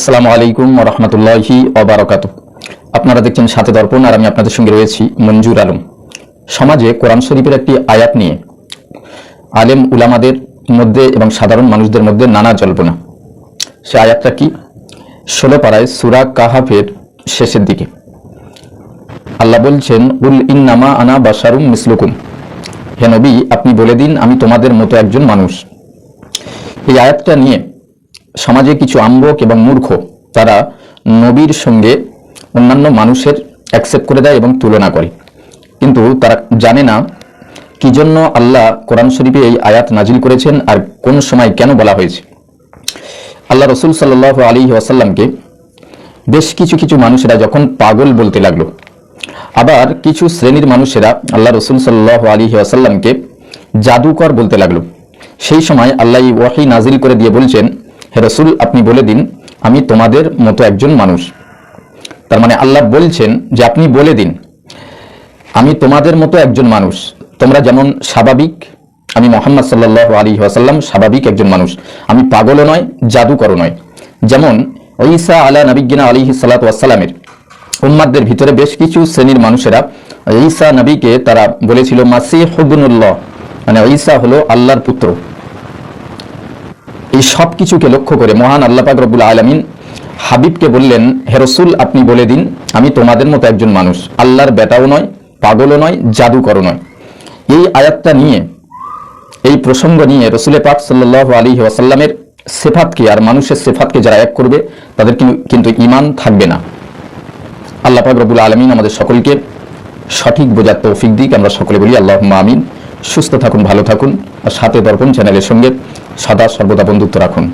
আসসালামু আলাইকুম রহমতুল্লাহি অবরাকাত আপনারা দেখছেন সাথে দর্পণ আর আমি আপনাদের সঙ্গে রয়েছি মঞ্জুর আলম। সমাজে কোরআন শরীফের একটি আয়াত নিয়ে আলেম উলামাদের মধ্যে এবং সাধারণ মানুষদের মধ্যে নানা জল্পনা। সে আয়াতটা কি? ষোলো পাড়ায় সুরা কাহাফের শেষের দিকে। আল্লাহ বলছেন, উল ইন্নামা আনা বাসারুম মিসলুকুম। হে নবী, আপনি বলে দিন, আমি তোমাদের মতো একজন মানুষ। এই আয়াতটা নিয়ে সমাজে কিছু আম্বক এবং মূর্খ, তারা নবীর সঙ্গে অন্যান্য মানুষের অ্যাকসেপ্ট করে দেয় এবং তুলনা করে। কিন্তু তারা জানে না কি জন্য আল্লাহ কোরআন শরীফে এই আয়াত নাজিল করেছেন আর কোন সময় কেন বলা হয়েছে। আল্লাহ রসুল সাল্লাহ আলী ওয়াসাল্লামকে বেশ কিছু কিছু মানুষেরা যখন পাগল বলতে লাগল, আবার কিছু শ্রেণির মানুষেরা আল্লাহ রসুল সাল্লাহ আলী ওয়াসাল্লামকে জাদুকর বলতে লাগল। সেই সময় আল্লাহ ওয়াহি নাজিল করে দিয়ে বলছেন হে রসুল, আপনি বলে দিন, আমি তোমাদের মতো একজন মানুষ। তার মানে আল্লাহ বলছেন যে আপনি বলে দিন, আমি তোমাদের মতো একজন মানুষ। তোমরা যেমন স্বাভাবিক, আমি মোহাম্মদ সাল্লাহ আলী ওয়াসাল্লাম স্বাভাবিক একজন মানুষ। আমি পাগলও নয়, জাদুকরও নয়। যেমন ঈসা আলা নবিজ্ঞানা আলী সাল্লাত ওয়াসাল্লামের উম্মাদদের ভিতরে বেশ কিছু শ্রেণির মানুষেরা ঈসা নবীকে তারা বলেছিল মাসি হুবনুল্লাহ মানে ঈসা হলো আল্লাহর পুত্র। এই সব কিছুকে লক্ষ্য করে মহান আল্লাহ পাক রব্বুল আলমিন হাবিবকে বললেন হেরসুল আপনি বলে দিন, আমি তোমাদের মতো একজন মানুষ। আল্লাহর বেটাও নয়, পাগলও নয়, জাদুকরও নয়। এই আয়াতটা নিয়ে, এই প্রসঙ্গ নিয়ে রসুলে পাক সাল্লাহ আলী ওয়াসাল্লামের সেফাতকে আর মানুষের সেফাতকে যারা এক করবে, তাদের কিন্তু ইমান থাকবে না। আল্লাহ পাক রব্বুল আলমিন আমাদের সকলকে সঠিক বোঝার তৌফিক দিক, আমরা সকলে বলি আল্লাহ আমিন। সুস্থ থাকুন ভালো থাকুন আর সাথে দর্পণ চ্যানেলের সঙ্গে সদা সর্বদা বন্ধুত্ব রাখুন।